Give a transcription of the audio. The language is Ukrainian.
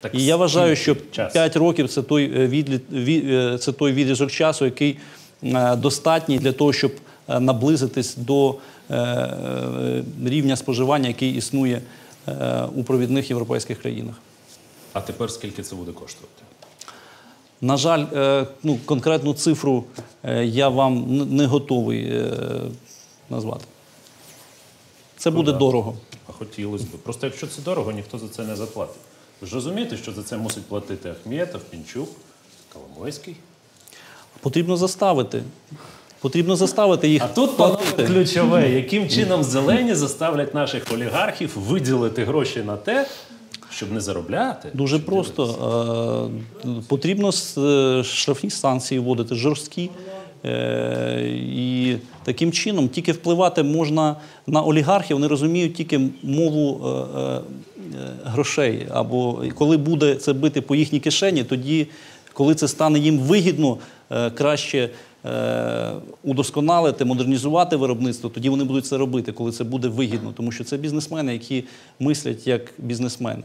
Так І я вважаю, що часу? 5 років це той е, відліт, е, це той відрізок часу, який е, достатній для того, щоб наблизитись до рівня споживання, який існує у провідних європейських країнах. А тепер скільки це буде коштувати? На жаль, ну, конкретну цифру я вам не готовий назвати. Це буде да. дорого. А хотілося б. Просто якщо це дорого, ніхто за це не заплатить. Ви ж розумієте, що за це мусить платити Ахметов, Пінчук, Коломойський. Потрібно заставити. Потрібно заставити їх. А тут панове ключове, яким чином зелені заставлять наших олігархів виділити гроші на те, щоб не заробляти. Дуже щоб просто. Е, Потрібно е, штрафні санкції вводити жорсткі. Е, І таким чином тільки впливати можна на олігархів, вони розуміють тільки мову е, е, грошей. Або коли буде це бити по їхній кишені, тоді, коли це стане їм вигідно, е, краще е, удосконалити, модернізувати виробництво, тоді вони будуть це робити, коли це буде вигідно, тому що це бізнесмени, які мислять як бізнесмени.